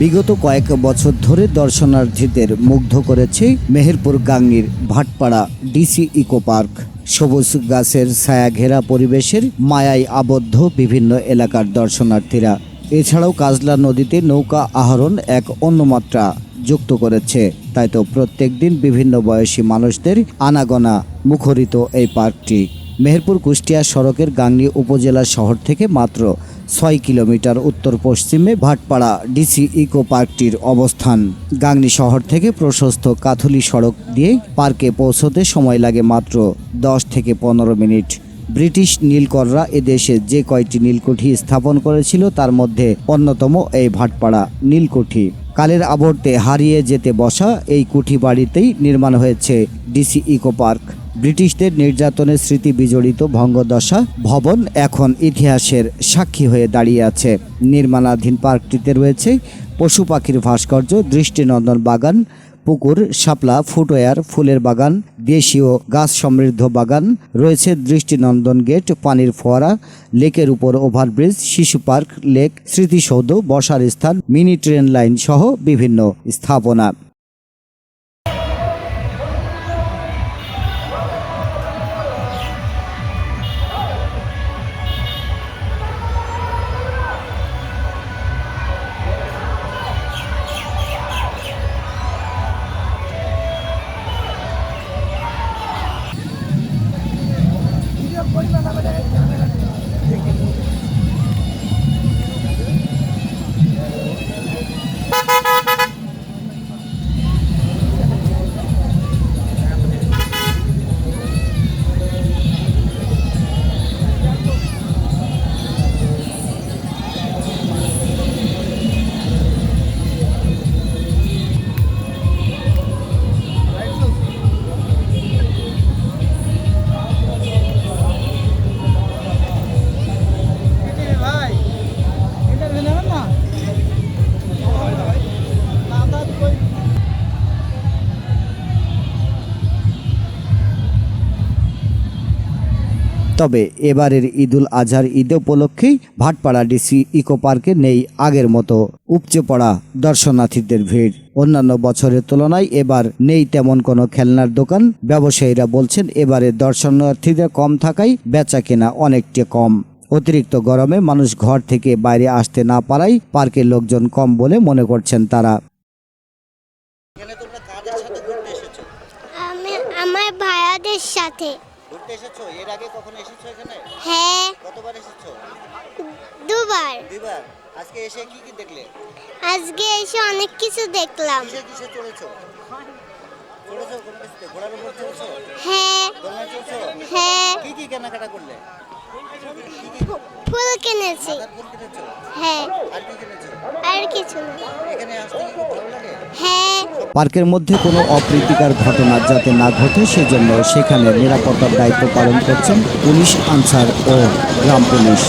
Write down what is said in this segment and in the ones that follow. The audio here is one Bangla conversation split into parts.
বিগত কয়েক বছর ধরে দর্শনার্থীদের মুগ্ধ করেছে মেহেরপুর গাংনীর ভাটপাড়া ডিসি ইকো পার্ক। সবুজ গাছের ছায়া ঘেরা পরিবেশের মায়ায় আবদ্ধ বিভিন্ন এলাকার দর্শনার্থীরা। এছাড়াও কাজলা নদীতে নৌকা আহরণ এক অন্য মাত্রা যুক্ত করেছে। তাই তো প্রত্যেক দিন বিভিন্ন বয়সী মানুষদের আনাগোনা মুখরিত এই পার্কটি। মেহেরপুর কুষ্টিয়া সড়কের গাংনী উপজেলা শহর থেকে মাত্র ছয় কিলোমিটার উত্তর পশ্চিমে ভাটপাড়া ডিসি ইকো পার্কটির অবস্থান। গাংনী শহর থেকে প্রশস্ত কাথুলি সড়ক দিয়ে পার্কে পৌঁছতে সময় লাগে মাত্র দশ থেকে পনেরো মিনিট। ব্রিটিশ নীলকররা এদেশে যে কয়টি নীলকুঠি স্থাপন করেছিল তার মধ্যে অন্যতম এই ভাটপাড়া নীলকুঠি। কালের আবর্তে হারিয়ে যেতে বসা এই কুঠি বাড়িতেই নির্মাণ হয়েছে ডিসি ইকো পার্ক। ব্রিটিশদের নির্যাতনের স্মৃতি বিজড়িত ভঙ্গদশা ভবন এখন ইতিহাসের সাক্ষী হয়ে দাঁড়িয়ে আছে। নির্মাণাধীন পার্কটিতে রয়েছে পশু পাখির ভাস্কর্য, দৃষ্টিনন্দন বাগান, পুকুর, শাপলা ফুটওয়ার ফুলের বাগান, দেশীয় গাছ সমৃদ্ধ বাগান, রয়েছে দৃষ্টিনন্দন গেট, পানির ফোয়ারা, লেকের উপর ওভারব্রিজ, শিশু পার্ক, লেক, স্মৃতিসৌধ, বসার স্থান, মিনি ট্রেন লাইন সহ বিভিন্ন স্থাপনা। তবে এবারের ঈদুল আজহার ঈদ উপলক্ষেই ভাটপাড়া ডিসি ইকো পার্কে নেই আগের মতো উপচে পড়া দর্শনার্থীদের ভিড়। অন্যান্য বছরের তুলনায় এবার নেই তেমন কোনো খেলনার দোকান। ব্যবসায়ীরা বলছেন, এবারে দর্শনার্থীদের কম থাকায় বেচা কেনা অনেকটা কম। অতিরিক্ত গরমে মানুষ ঘর থেকে বাইরে আসতে না পারায় পার্কের লোকজন কম বলে মনে করছেন তারা এখানে তোমরা কাদের সাথে ঘুরতে এসেছ আমি আমার ভাইয়াদের সাথে। ঘুরতে এসেছ? এর আগে কখনো এসেছ এখানে? হ্যাঁ। কতবার এসেছ? দুবার। দুইবার আজকে এসে কি কি দেখলে? আজকে এসে অনেক কিছু দেখলাম। কিসে কিসে চড়েছো? চড়েছো কোনো কিছুতে ঘোড়ার উপর চড়ছো? হ্যাঁ। দোলনায় চড়ছো? হ্যাঁ। কি কি কেনাকাটা করলে? কিনেছি। ফুল কিনেছো? হ্যাঁ। আর কি কিনেছো? আর কিছু না। এখানে আসতে কি খুব ভালো লাগে হ্যাঁ পার্কের মধ্যে কোনো অপ্রীতিকর ঘটনা যাতে না ঘটে, সেজন্য সেখানে নিরাপত্তার দায়িত্ব পালন করছেন পুলিশ আনসার ও গ্রাম পুলিশ।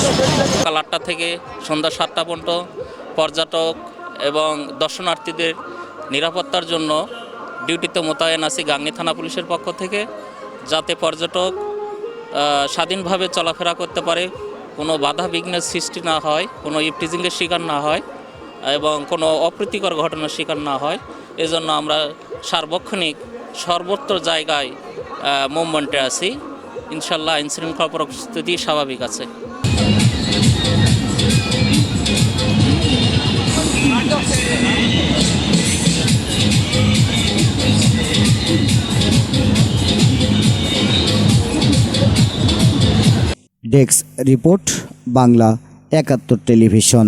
সকাল আটটা থেকে সন্ধ্যা সাতটা পর্যন্ত পর্যটক এবং দর্শনার্থীদের নিরাপত্তার জন্য ডিউটিতে মোতায়েন আছি গাংনী থানা পুলিশের পক্ষ থেকে, যাতে পর্যটক স্বাধীনভাবে চলাফেরা করতে পারে, কোনো বাধা বিঘ্নের সৃষ্টি না হয়, কোনো ইফটিজিংয়ের শিকার না হয়, এবং কোনো অপ্রীতিকর ঘটনার শিকার না হয়। এজন্য আমরা সার্বক্ষণিক সর্বত্র জায়গায় মুভমেন্টে আছি। ইনশাল্লাহ আইন শৃঙ্খলা পরিস্থিতি স্বাভাবিক আছে। ডেস্ক রিপোর্ট, বাংলা একাত্তর টেলিভিশন।